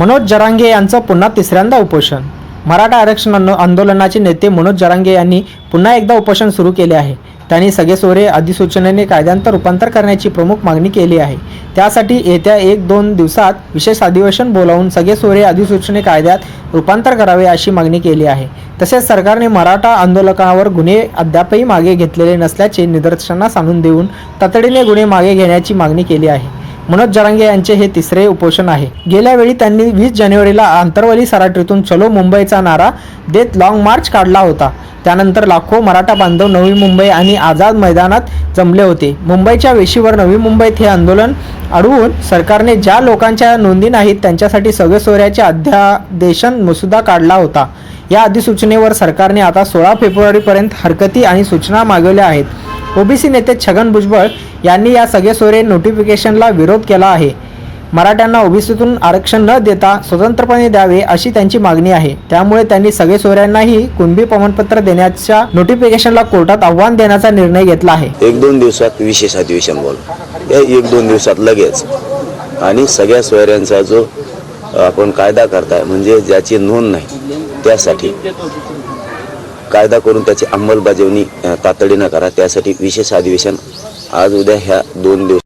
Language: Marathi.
मनोज जरांगे यांचं पुन्हा तिसऱ्यांदा उपोषण. मराठा आरक्षण आंदोलनाचे नेते मनोज जरांगे यांनी पुन्हा एकदा उपोषण सुरू केले आहे. त्यांनी सगळे सोरे अधिसूचनेने कायद्यांत रूपांतर करण्याची प्रमुख मागणी केली आहे. त्यासाठी येत्या एक दोन दिवसात विशेष अधिवेशन बोलावून सगळे सोरे अधिसूचने कायद्यात रूपांतर करावे अशी मागणी केली आहे. तसेच सरकारने मराठा आंदोलकांवर गुन्हे अद्यापही मागे घेतलेले नसल्याचे निदर्शनास आणून देऊन तातडीने गुन्हे मागे घेण्याची मागणी केली आहे. मनोज जरांगे यांचे हे तिसरे उपोषण आहे. गेल्या वेळी त्यांनी वीस जानेवारीला आंतरवली सराटरीतून चलो मुंबईचा नारा देत लॉंग मार्च काढला होता. त्यानंतर लाखो मराठा बांधव नवी मुंबई आणि आझाद मैदानात जमले होते. मुंबईच्या वेशीवर नवी मुंबईत हे आंदोलन अडवून सरकारने ज्या लोकांच्या नोंदी नाहीत त्यांच्यासाठी सगळेसोऱ्याचे अध्यादेशन मसुदा काढला होता. या अधिसूचनेवर सरकारने आता सोळा फेब्रुवारीपर्यंत हरकती आणि सूचना मागवल्या आहेत. ओबीसी नेते छगन भुजबळ यांनी या सगळे सोरे नोटिफिकेशनला विरोध केला आहे. मराठ्यांना ओबीसीतून आरक्षण न देता स्वतंत्रपणे द्यावे अशी त्यांची मागणी आहे. त्यामुळे त्यांनी सगळे सोऱ्यांनाही कुणबी प्रमाणपत्र देण्याच्या नोटिफिकेशनला कोर्टात आव्हान देण्याचा निर्णय घेतला आहे. एक दोन दिवसात विशेष अधिवेशन बोल. एक दोन दिवसात लगेच. आणि सगळ्या सोयऱ्यांचा जो आपण कायदा करताय म्हणजे ज्याची नोंद नाही त्यासाठी कायदा करून त्याची अंमलबजावणी तातडीनं करा. त्यासाठी विशेष अधिवेशन आज उद्या ह्या दोन दिवस